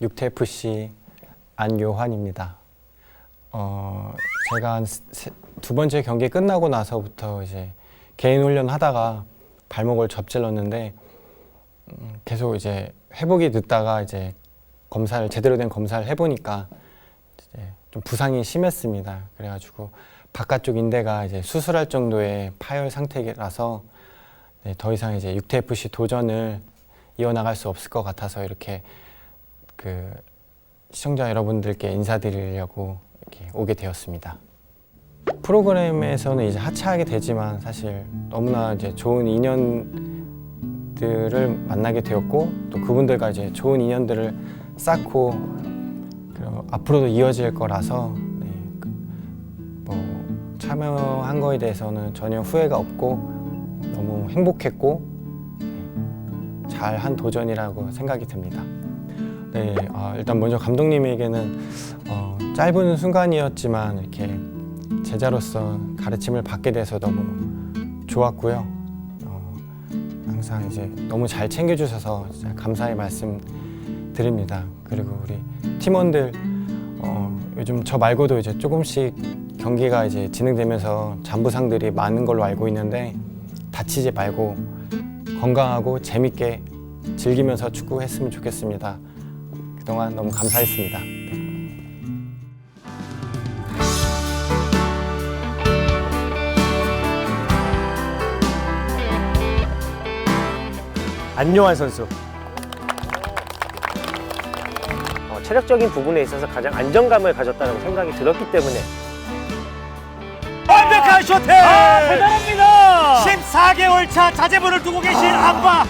육태FC 안요환입니다. 어, 제가 한 세- 두 번째 경기 끝나고 나서부터 이제 개인 훈련 하다가 발목을 접질렀는데 음, 계속 이제 회복이 늦다가 이제 검사를 제대로 된 검사를 해보니까 좀 부상이 심했습니다. 그래가지고 바깥쪽 인대가 이제 수술할 정도의 파열 상태라서 네, 더 이상 이제 육태 FC 도전을 이어나갈 수 없을 것 같아서 이렇게 그 시청자 여러분들께 인사드리려고 이렇게 오게 되었습니다. 프로그램에서는 이제 하차하게 되지만 사실 너무나 이제 좋은 인연들을 만나게 되었고 또 그분들과 이제 좋은 인연들을 쌓고 앞으로도 이어질 거라서 네, 그, 뭐 참여한 거에 대해서는 전혀 후회가 없고 너무 행복했고 네, 잘한 도전이라고 생각이 듭니다. 네, 아, 일단 먼저 감독님에게는 어, 짧은 순간이었지만 이렇게 제자로서 가르침을 받게 돼서 너무 좋았고요. 어, 항상 이제 너무 잘 챙겨주셔서 진짜 감사의 말씀 드립니다. 그리고 우리 팀원들 어, 요즘 저 말고도 이제 조금씩 경기가 이제 진행되면서 잔부상들이 많은 걸로 알고 있는데 다치지 말고 건강하고 재밌게 즐기면서 축구했으면 좋겠습니다. 그동안 너무 감사했습니다. 안녕한 선수. 어, 체력적인 부분에 있어서 가장 안정감을 가졌다는 생각이 들었기 때문에 완벽한 쇼팅! 아, 대단합니다. 14개월 차 자제분을 두고 계신 아빠